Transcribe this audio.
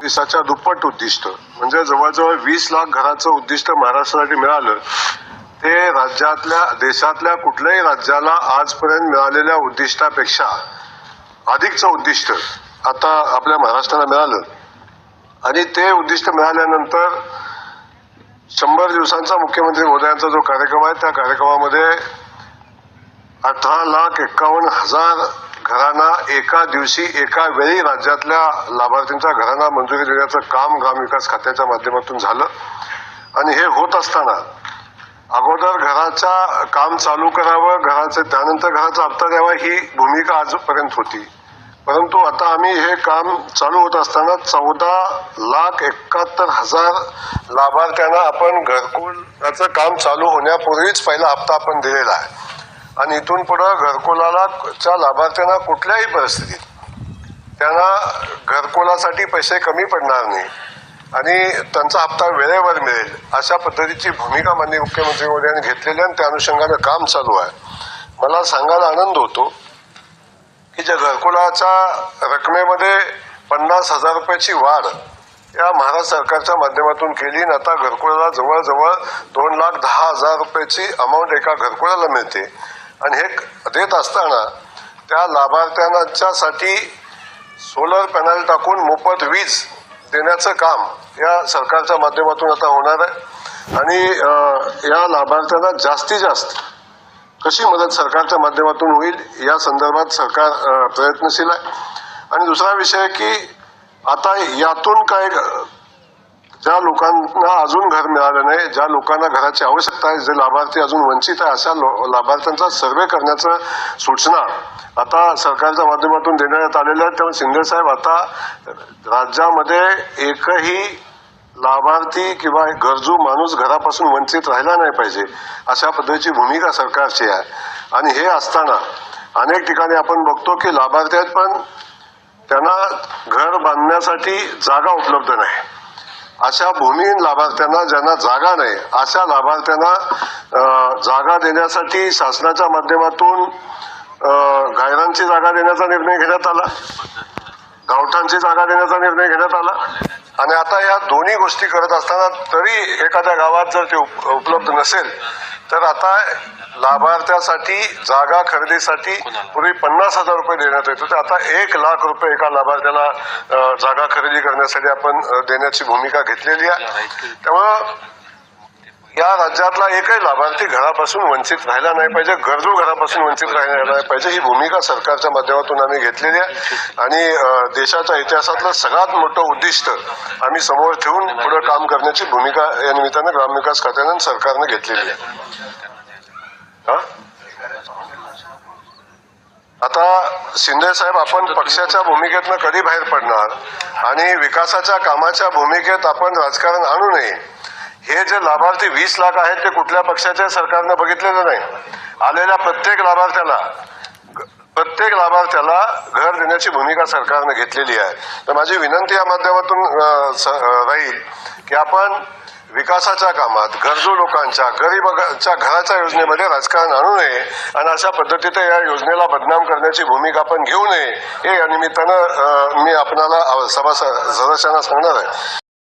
दिवसाच्या दुप्पट उद्दिष्ट. म्हणजे जवळजवळ वीस लाख घराचं उद्दिष्ट महाराष्ट्रासाठी मिळालं. ते राज्यातल्या देशातल्या कुठल्याही राज्याला आजपर्यंत मिळालेल्या उद्दिष्टापेक्षा अधिकचं उद्दिष्ट आता आपल्या महाराष्ट्राला मिळालं. आणि ते उद्दिष्ट मिळाल्यानंतर शंभर दिवसांचा मुख्यमंत्री मोदयांचा जो कार्यक्रम आहे त्या कार्यक्रमामध्ये अठरा लाख एक्कावन्न हजार घरांना एका दिवशी एका वेळी राज्यातल्या लाभार्थींच्या घरांना मंजुरी देण्याचं काम ग्रामविकास खात्याच्या माध्यमातून झालं. आणि हे होत असताना अगोदर घराच्या काम चालू करावं घराचे त्यानंतर घराचा हप्ता द्यावा ही भूमिका आजपर्यंत होती. परंतु आता आम्ही हे काम चालू होत असताना चौदा लाख एकाहत्तर हजार लाभार्थ्यांना आपण घरकुलाचं काम चालू होण्यापूर्वीच पहिला हप्ता आपण दिलेला आहे. आणि इथून पुढं घरकुलाला च्या लाभार्थ्यांना कुठल्याही परिस्थितीत त्यांना घरकुलासाठी पैसे कमी पडणार नाही. आणि त्यांचा हप्ता वेळेवर मिळेल अशा पद्धतीची भूमिका माननीय मुख्यमंत्री मोदयांनी घेतलेली आणि त्या अनुषंगानं काम चालू आहे. मला सांगायला आनंद होतो की ज्या घरकुलाच्या रकमेमध्ये पन्नास हजार रुपयाची वाढ या महाराष्ट्र सरकारच्या माध्यमातून केली आणि आता घरकुलाला जवळजवळ दोन लाख दहा हजार रुपयाची अमाऊंट एका घरकुलाला मिळते. आणि हे देत असताना त्या लाभार्थ्यांच्यासाठी सोलर पॅनल टाकून मोफत वीज देण्याचं काम या सरकारच्या माध्यमातून आता होणार आहे. आणि या लाभार्थ्यांना जास्तीत जास्त कशी मदत सरकारच्या माध्यमातून होईल या संदर्भात सरकार प्रयत्नशील आहे. आणि दुसरा विषय की आता यातून काय ज्या लोकांना अजून घर मिळालं नाही ज्या लोकांना घराची आवश्यकता आहे जे लाभार्थी अजून वंचित आहे अशा लो- लाभार्थ्यांचा सर्वे करण्याचं सूचना आता सरकारच्या माध्यमातून देण्यात आलेल्या आहेत त्यामुळे शिंदे साहेब आता राज्यामध्ये एकही लाभार्थी किंवा गरजू माणूस घरापासून वंचित राहिला नाही पाहिजे अशा पद्धतीची भूमिका सरकारची आहे. आणि हे असताना अनेक ठिकाणी आपण बघतो की लाभार्थी आहेत पण त्यांना घर बांधण्यासाठी जागा उपलब्ध नाही. अशा भूमिहीन लाभार्थ्यांना ज्यांना जागा नाही अशा लाभार्थ्यांना जागा देण्यासाठी शासनाच्या माध्यमातून गायरांची जागा देण्याचा निर्णय घेण्यात आला. गावठांची जागा देण्याचा निर्णय घेण्यात आला. आणि आता या दोन्ही गोष्टी करत असताना तरी एखाद्या गावात जर ते उप- उपलब्ध नसेल तर आता लाभार्थ्यासाठी जागा खरेदीसाठी पूर्वी पन्नास हजार रुपये देण्यात येत होते. आता एक लाख रुपये एका लाभार्थ्याला जागा खरेदी करण्यासाठी आपण देण्याची भूमिका घेतलेली आहे. त्यामुळं या राज्यातला एकही लाभार्थी घरापासून वंचित राहिला नाही पाहिजे. गरजू घरापासून वंचित राहिला नाही पाहिजे. ही भूमिका सरकारच्या माध्यमातून आम्ही घेतलेली आहे. आणि देशाच्या इतिहासातलं सगळ्यात मोठं उद्दिष्ट आम्ही समोर ठेवून पुढे काम करण्याची भूमिका या निमित्तानं ग्रामविकास खात्यानं सरकारनं घेतलेली आहे? आता शिंदे साहेब आपण पक्षाच्या भूमिकेतनं कधी बाहेर पडणार? आणि विकासाच्या कामाच्या भूमिकेत आपण राजकारण आणू नये. हे जे लाभार्थी वीस लाख आहेत ते कुठल्या पक्षाच्या सरकारनं बघितलेलं नाही. आलेल्या प्रत्येक लाभार्थ्याला प्रत्येक लाभार्थ्याला घर देण्याची भूमिका सरकारनं घेतलेली आहे. तर माझी विनंती या माध्यमातून राहील की आपण विकासाच्या कामात गरजू लोकांच्या गरीबांच्या घराच्या योजनेमध्ये राजकारण आणू नये आणि अशा पद्धतीने या योजनेला बदनाम करण्याची भूमिका आपण घेऊ नये हे या निमित्तानं मी आपणाला सभा सदस्यांना सांगणार आहे.